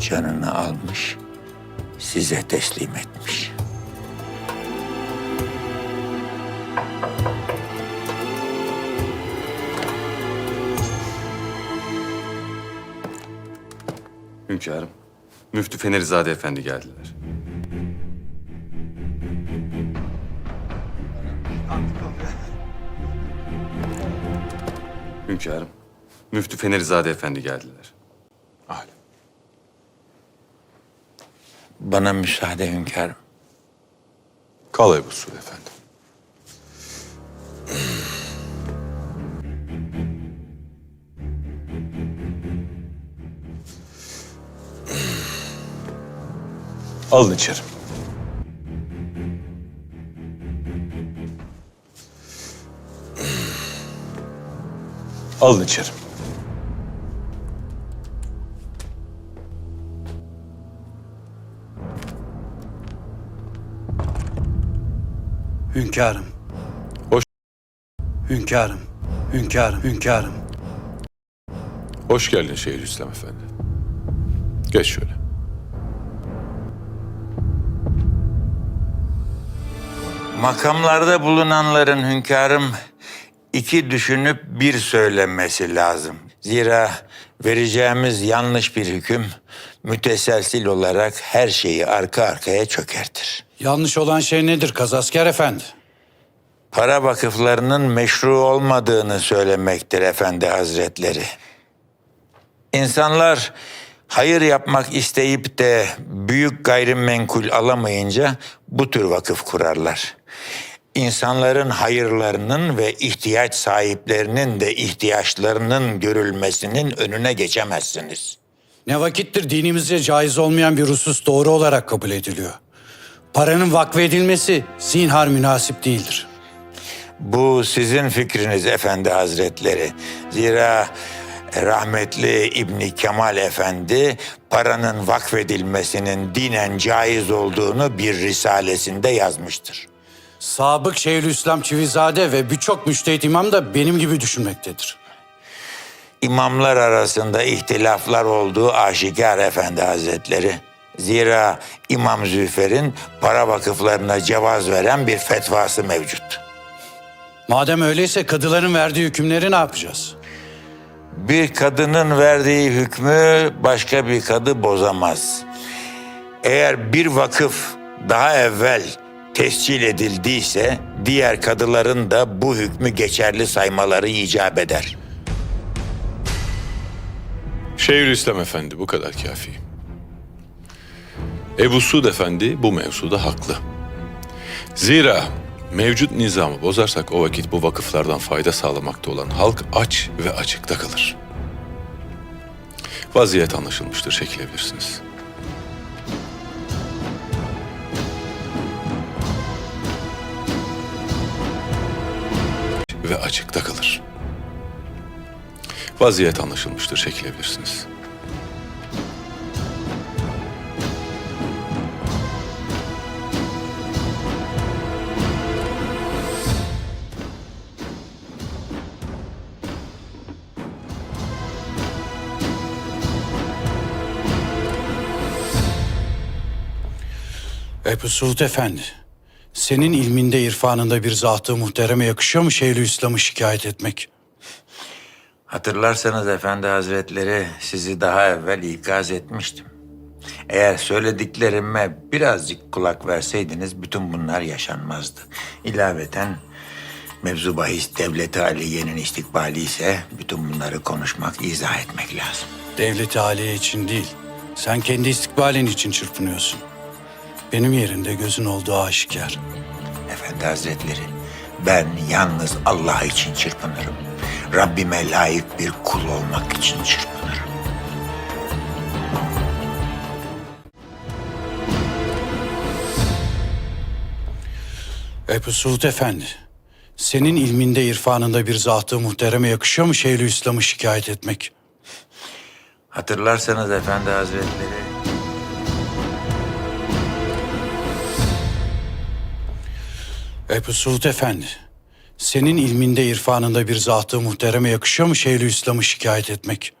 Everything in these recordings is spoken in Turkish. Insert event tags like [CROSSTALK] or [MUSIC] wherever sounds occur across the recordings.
canını almış, size teslim etmiş. Hünkârım, Müftü Fenerizade Efendi geldiler. Hünkârım, Müftü Fenerizade Efendi geldiler. Bana müsaade hünkârım. Kal Ebu Suud Efendi. Alın içeri. Alın içeri. Hünkârım. Hoş- Hünkârım. Hünkârım. Hünkârım. Hoş geldin Şeyhülislam Efendi. Geç şöyle. Makamlarda bulunanların hünkârım iki düşünüp bir söylemesi lazım. Zira vereceğimiz yanlış bir hüküm müteselsil olarak her şeyi arka arkaya çökertir. Yanlış olan şey nedir Kazasker Efendi? Para vakıflarının meşru olmadığını söylemektir efendi hazretleri. İnsanlar hayır yapmak isteyip de büyük gayrimenkul alamayınca bu tür vakıf kurarlar. İnsanların hayırlarının ve ihtiyaç sahiplerinin de ihtiyaçlarının görülmesinin önüne geçemezsiniz. Ne vakittir dinimizce caiz olmayan bir husus doğru olarak kabul ediliyor. Paranın vakfedilmesi zinhar münasip değildir. Bu sizin fikriniz efendi hazretleri. Zira rahmetli İbni Kemal Efendi paranın vakfedilmesinin dinen caiz olduğunu bir risalesinde yazmıştır. Sabık Şeyhülislam Çivizade ve birçok müştehit imam da benim gibi düşünmektedir. İmamlar arasında ihtilaflar olduğu aşikar efendi hazretleri. Zira İmam Züfer'in para vakıflarına cevaz veren bir fetvası mevcut. Madem öyleyse kadıların verdiği hükümleri ne yapacağız? Bir kadının verdiği hükmü başka bir kadı bozamaz. Eğer bir vakıf daha evvel tescil edildiyse diğer kadıların da bu hükmü geçerli saymaları icap eder. Şeyhülislam Efendi bu kadar kafi. Ebu Suud Efendi bu mevzuda haklı. Zira mevcut nizamı bozarsak o vakit bu vakıflardan fayda sağlamakta olan halk aç ve açıkta kalır. Vaziyet anlaşılmıştır, çekilebilirsiniz. Ve açıkta kalır. Vaziyet anlaşılmıştır, çekilebilirsiniz. Ebu Suud Efendi, senin ilminde irfanında bir zatı muhtereme yakışıyor mu Şeyhülislam'ı şikayet etmek? Hatırlarsanız efendi hazretleri sizi daha evvel ikaz etmiştim. Eğer söylediklerime birazcık kulak verseydiniz bütün bunlar yaşanmazdı. İlaveten mevzu bahis devleti aliyenin istikbali ise bütün bunları konuşmak, izah etmek lazım. Devleti aliye için değil, sen kendi istikbalin için çırpınıyorsun. Benim yerimde gözün olduğu aşikar. Efendi hazretleri ben yalnız Allah için çırpınırım. Rabbime layık bir kul olmak için çırpınırım. Ebu Suud Efendi, senin ilminde irfanında bir zatı muhtereme yakışıyor mu Şeyhülislam'ı şikayet etmek? Hatırlarsanız efendi hazretleri Ebu Suud Efendi, senin ilminde irfanında bir zatı muhtereme yakışıyor mu Şeyhülislam'ı şikayet etmek?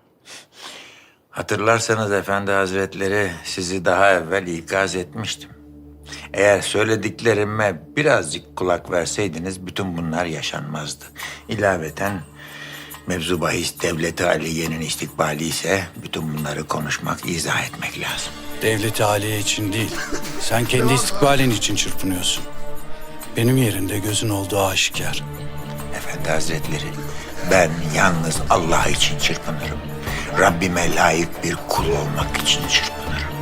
Hatırlarsanız Efendi Hazretleri sizi daha evvel ikaz etmiştim. Eğer söylediklerime birazcık kulak verseydiniz bütün bunlar yaşanmazdı. İlaveten mevzu bahis devleti aliyenin istikbali ise bütün bunları konuşmak, izah etmek lazım. Devleti aliye için değil. Sen kendi [LAUGHS] istikbalin için çırpınıyorsun. Benim yerimde gözün olduğu aşikar. Efendi Hazretleri, ben yalnız Allah için çırpınırım. Rabbime layık bir kul olmak için çırpınırım.